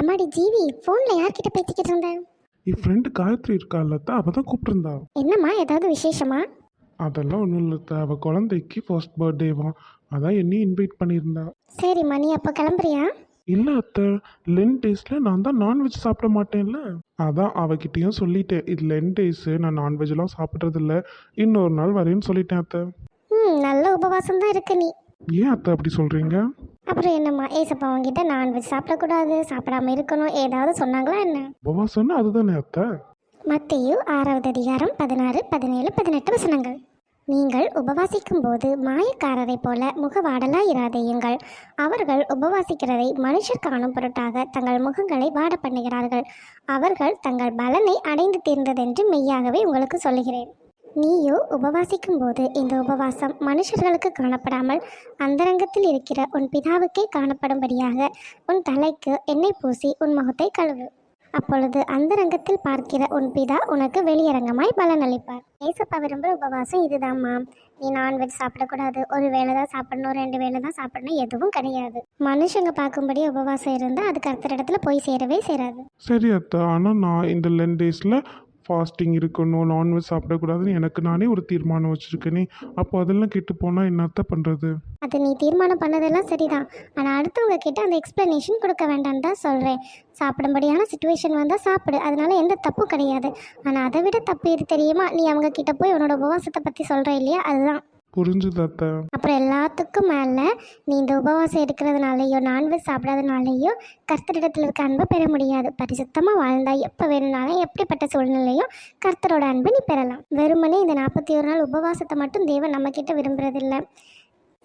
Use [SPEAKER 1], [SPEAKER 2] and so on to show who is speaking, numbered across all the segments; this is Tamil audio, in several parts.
[SPEAKER 1] அம்மாடி ஜீவி ஃபோனில் யார்கிட்ட பேசிக்கிட்டு இருந்த?
[SPEAKER 2] என் ஃப்ரெண்டு காயத்ரி இருக்கா இல்லத்த அவள் தான் கூப்பிட்டுருந்தா.
[SPEAKER 1] என்னம்மா ஏதாவது விசேஷமா?
[SPEAKER 2] அதெல்லாம் ஒன்றும் இல்லத்த அவள் குழந்தைக்கு ஃபர்ஸ்ட் பர்த்டேவா அதான் என்னையும் இன்வைட் பண்ணியிருந்தா.
[SPEAKER 1] சரிம்மா நீ அப்போ கிளம்புறியா?
[SPEAKER 2] இல்லை அத்தை லென் டேஸில் நான் தான் நான்வெஜ் சாப்பிட மாட்டேன்ல. அதான் அவகிட்டயும் சொல்லிட்டேன் இது லென் டேஸு நான் நான்வெஜ்லாம் சாப்பிட்றதில்ல. இன்னொரு நாள் வரேன்னு சொல்லிட்டேன் அத்தை.
[SPEAKER 1] ம் நல்ல உபவாசம் தான் இருக்கு நீ.
[SPEAKER 2] ஏன் அத்தை அப்படி சொல்கிறீங்க
[SPEAKER 1] அப்புறம் என்னம்மா ஏசப்பா அவங்ககிட்ட நான்வெஜ் சாப்பிடக்கூடாது சாப்பிடாம இருக்கணும் ஏதாவது சொன்னாங்களா என்ன?
[SPEAKER 2] உபவாசம்னா அதுதானே அத்தை.
[SPEAKER 1] மத்தேயு ஆறாவது அதிகாரம் பதினாறு பதினேழு பதினெட்டு வசனங்கள். நீங்கள் உபவாசிக்கும் போது மாயக்காரரைப் போல முகவாடலாய் இராதேயுங்கள். அவர்கள் உபவாசிக்கிறதை மனுஷர் காணும் பொருட்டாக தங்கள் முகங்களை வாட பண்ணுகிறார்கள். அவர்கள் தங்கள் பலனை அடைந்து தீர்ந்ததென்று மெய்யாகவே உங்களுக்கு சொல்லுகிறேன். நீயோ உபவாசிக்கும் போது இந்த உபவாசம் மனுஷர்களுக்கு காணப்படாமல் அந்தரங்கத்தில் இருக்கிற உன் பிதாவுக்கே காணப்படும்படியாக உன் தலைக்கு எண்ணெய் பூசி உன் முகத்தை கழுவு. அப்பொழுது அந்தரங்கத்தில் பார்க்கிற உன் பிதா உனக்கு வெளியரங்கமாய் பலனளிப்பார். ஏசப்பா விரும்புகிற உபவாசம் இதுதாம்மா. நீ நான்வெஜ் சாப்பிடக்கூடாது. ஒரு வேளை தான் சாப்பிடணும் ரெண்டு வேளை தான் சாப்பிடணும் எதுவும் கிடையாது. மனுஷங்க பார்க்கும்படி உபவாசம் இருந்தால் அது கருத்துற இடத்துல போய் சேரவே சேராது.
[SPEAKER 2] சரி அத்தா ஆனால் நான் இந்த லென் டேஸில் ஃபாஸ்டிங் இருக்கணும் நான்வெஜ் சாப்பிடக்கூடாதுன்னு எனக்கு நானே ஒரு தீர்மானம் வச்சுருக்கேனே. அப்போ அதெல்லாம் கெட்டு போனால் என்னத்த பண்ணுறது
[SPEAKER 1] அது நீ தீர்மானம் பண்ணதெல்லாம் சரிதான். ஆனால் அடுத்தவங்க கிட்ட அந்த எக்ஸ்ப்ளனேஷன் கொடுக்க வேண்டாம்னு தான் சொல்கிறேன் சாப்பிடும்படியான சுச்சுவேஷன் வந்தால் சாப்பிடு. அதனால எந்த தப்பும் கிடையாது. ஆனால் அதை விட தப்பு எது தெரியுமா? நீ அவங்க கிட்ட போய் உன்னோட உபவாசத்தை பற்றி சொல்கிற இல்லையா? அதுதான்.
[SPEAKER 2] புரிஞ்சுது அத்தை
[SPEAKER 1] அப்புறம் எல்லாத்துக்கும் மேலே நீ இந்த உபவாசம் எடுக்கிறதுனாலையோ நான்வெஜ் சாப்பிடாதனாலேயோ கர்த்தரிடத்தில் இருக்க அன்பை பெற முடியாது. பரிசுத்தமாக வாழ்ந்தா எப்போ வேணும்னாலும் எப்படிப்பட்ட சூழ்நிலையும் கர்த்தரோட அன்பை நீ பெறலாம். வெறுமனே இந்த நாற்பத்தி ஒரு நாள் உபவாசத்தை மட்டும் தேவன் நம்மக்கிட்ட விரும்புறதில்லை.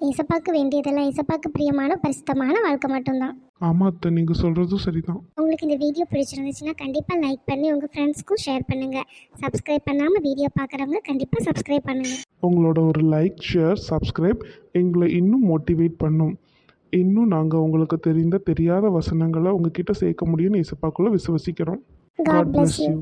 [SPEAKER 1] ஏசப்பாக்கு வேண்டியதெல்லாம் ஏசப்பாக்கு பிரியமான பரிசுத்தமான வாழ்க்கை மட்டும்தான்.
[SPEAKER 2] ஆமாம் அத்தை நீங்கள் சொல்கிறதும் சரிதான்.
[SPEAKER 1] உங்களுக்கு இந்த வீடியோ பிடிச்சிருந்துச்சுன்னா கண்டிப்பாக லைக் பண்ணி உங்கள் ஃப்ரெண்ட்ஸ்க்கும் ஷேர் பண்ணுங்கள் சப்ஸ்கிரைப் பண்ணாமல் வீடியோ பார்க்குறவங்க கண்டிப்பாக சப்ஸ்கிரைப் பண்ணுங்கள்
[SPEAKER 2] உங்களோட ஒரு லைக் ஷேர் சப்ஸ்கிரைப் எங்களை இன்னும் மோட்டிவேட் பண்ணும். இன்னும் நாங்கள் உங்களுக்கு தெரிந்த தெரியாத வசனங்களை உங்ககிட்ட சேர்க்க முடியும்னு இசப்பாக்குள்ளே விசுவசிக்கிறோம்.
[SPEAKER 1] God you.
[SPEAKER 2] you.